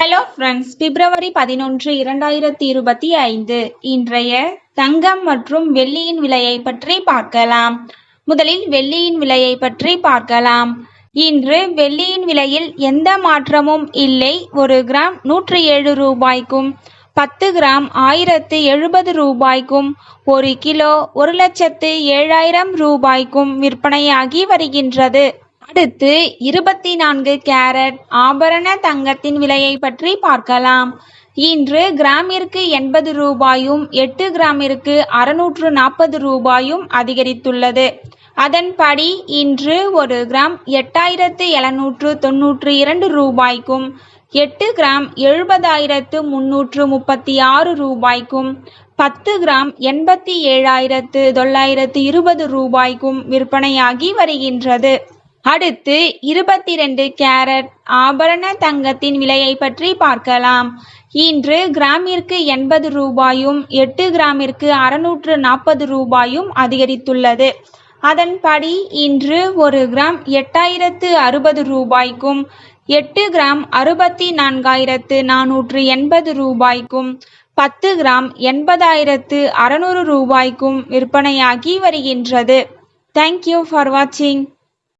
Hello friends பிப்ரவரி பதினொன்று இரண்டாயிரத்தி இருபத்தி ஐந்து. இன்றைய தங்கம் மற்றும் வெள்ளியின் விலையை பற்றி பார்க்கலாம். முதலில் வெள்ளியின் விலையை பற்றி பார்க்கலாம். இன்று வெள்ளியின் விலையில் எந்த மாற்றமும் இல்லை. ஒரு கிராம் நூற்றி ஏழு ரூபாய்க்கும் பத்து கிராம் ஆயிரத்து எழுபது ரூபாய்க்கும் ஒரு கிலோ ஒரு லட்சத்து ஏழாயிரம் ரூபாய்க்கும் விற்பனையாகி வருகின்றது. அடுத்து இருபத்தி நான்கு கேரட் ஆபரண தங்கத்தின் விலையை பற்றி பார்க்கலாம். இன்று கிராமிற்கு எண்பது ரூபாயும் எட்டு கிராமிற்கு அறுநூற்று நாற்பது ரூபாயும் அதிகரித்துள்ளது. அதன்படி இன்று ஒரு கிராம் எட்டாயிரத்து எழுநூற்று தொன்னூற்று இரண்டு ரூபாய்க்கும் எட்டு கிராம் எழுபதாயிரத்து முன்னூற்று முப்பத்தி ஆறு ரூபாய்க்கும் பத்து கிராம் எண்பத்தி ஏழாயிரத்து தொள்ளாயிரத்து இருபது ரூபாய்க்கும் விற்பனையாகி வருகின்றது. அடுத்து இருபத்தி ரெண்டு கேரட் ஆபரண தங்கத்தின் விலையை பற்றி பார்க்கலாம். இன்று கிராமிற்கு எண்பது ரூபாயும் எட்டு கிராமிற்கு அறுநூற்று நாற்பது ரூபாயும் அதிகரித்துள்ளது. அதன்படி இன்று ஒரு கிராம் எட்டாயிரத்து அறுபது ரூபாய்க்கும் எட்டு கிராம் அறுபத்தி நான்காயிரத்து நானூற்று எண்பது ரூபாய்க்கும் பத்து கிராம் எண்பதாயிரத்து அறுநூறு ரூபாய்க்கும் விற்பனையாகி வருகின்றது. தேங்க்யூ ஃபார் வாட்சிங்